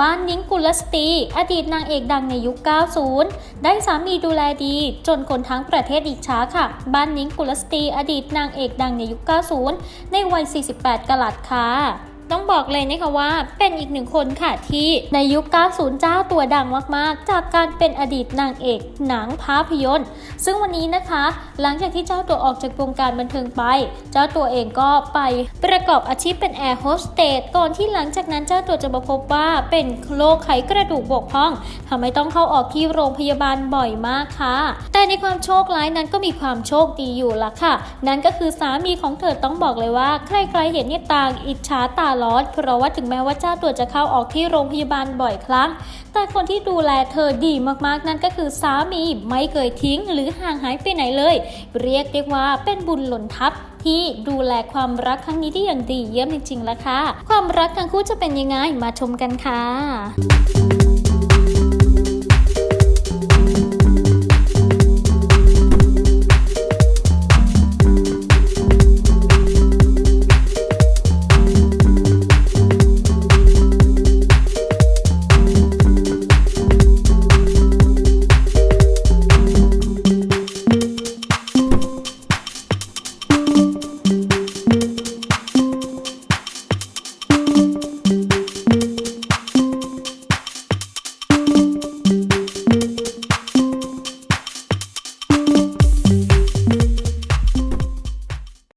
บ้านนิ้งกุลสตรีอดีตนางเอกดังในยุค 90 ได้สามีดูแลดี จนคนทั้งประเทศอิจฉาค่ะ บ้านนิ้งกุลสตรีอดีตนางเอกดังในยุค 90 ในวัย 48กลัดค่ะ ต้องบอกเลยนะคะว่าเป็นอีกหนึ่งคนค่ะที่ในยุค 90 เจ้าตัวดังมากๆ จากการเป็นอดีตนางเอกหนังภาพยนตร์ ซึ่งวันนี้นะคะ หลังจากที่เจ้าตัวออกจากวงการบันเทิงไป เจ้าตัวเองก็ไปประกอบอาชีพเป็นแอร์โฮสเตสก่อนที่หลังจากนั้นเจ้าตัวจะมาพบว่าเป็นโรคไขกระดูกบกพร่องทำให้ต้องเข้าออกที่โรงพยาบาลบ่อยมากค่ะ แต่ในความโชคร้ายนั้นก็มีความโชคดีอยู่ละค่ะ นั่นก็คือสามีของเธอต้องบอกเลยว่า ใครๆเห็นเนี่ยต่างอิจฉาตาลอนเพราะว่าถึงแม้ว่าเจ้าตัวจะเข้าออกที่โรงพยาบาลบ่อยครั้ง แต่คนที่ดูแลเธอดีมากๆนั่นก็คือสามีไม่เคยทิ้งหรือห่างหายไปไหนเลย เรียกได้ว่าเป็นบุญหล่นทับที่ดูแลความรักครั้งนี้ได้อย่างดีเยี่ยมจริงๆแล้วค่ะ ความรักทั้งคู่จะเป็นยังไงมาชมกันค่ะ